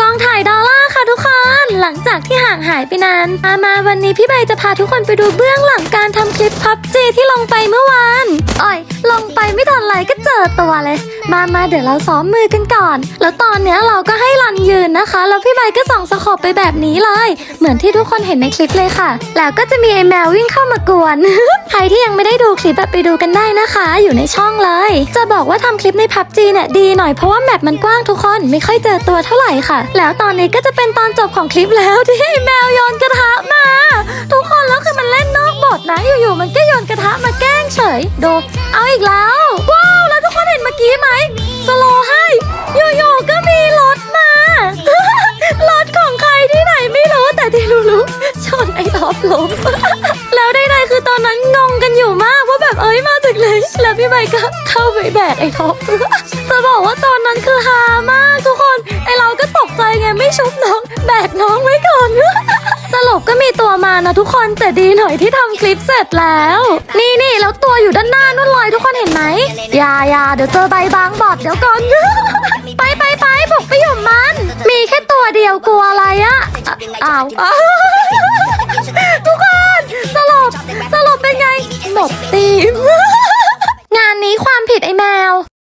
กองถ่ายดอลล่าค่ะทุกคน หลังจากที่ห่างหายไปนานมามาวันนี้พี่ใบจะพาทุกคนไปดูเบื้องหลังการทำคลิปพับจีที่ลงไปเมื่อวาน ไม่ทันไรก็เจอตัวเลย มามาเดี๋ยวเราซ้อมมือกันก่อน แล้วตอนเนี้ยเราก็ให้รันยืนนะคะ แล้วพี่ใบก็ส่องสโคบไปแบบนี้เลย เหมือนที่ทุกคนเห็นในคลิปเลยค่ะ แล้วก็จะมีไอ้แมววิ่งเข้ามากวน ใครที่ยังไม่ได้ดูคลิปแบบไปดูกันได้นะคะ อยู่ในช่องเลย จะบอกว่าทำคลิปในพับจีเนี่ยดีหน่อยเพราะว่าแมปมันกว้างทุกคนไม่ค่อยเจอตัวเท่าไหร่ค่ะ แล้วตอนนี้ก็จะเป็นตอนจบของคลิปแล้วที่แมวโยนกระทะมา ทุกคนแล้วคือมันเล่นนอกบทนะอยู่ๆมันก็โยนกระทะมาแกล้งเฉยดูเอาอีกแล้ว อ้ท็อปล้มแล้วได้ๆคือตอนนั้นงงกันอยู่มากว่าแบบเอ้ยมาจากไหนแล้วพี่ใบก็เข้าไปแบกไอ้ท็อปจะบอกว่าตอนนั้นคือฮามากทุกคน ไอเราก็ตกใจไงไม่ชุบน้องแบกน้องไว้ก่อนสรุปก็มีตัวมานะทุกคนแต่ดีหน่อยที่ทำคลิปเสร็จแล้ว นี่นี่แล้วตัวอยู่ด้านหน้านู่นลอยทุกคนเห็นไหมยายาเดี๋ยวเจอใบบางบอดเดี๋ยวก่อนไปไปไปบุกไปหยุ่มมัน มีแค่ตัวเดียวกลัวอะไรอะอ้าว 도가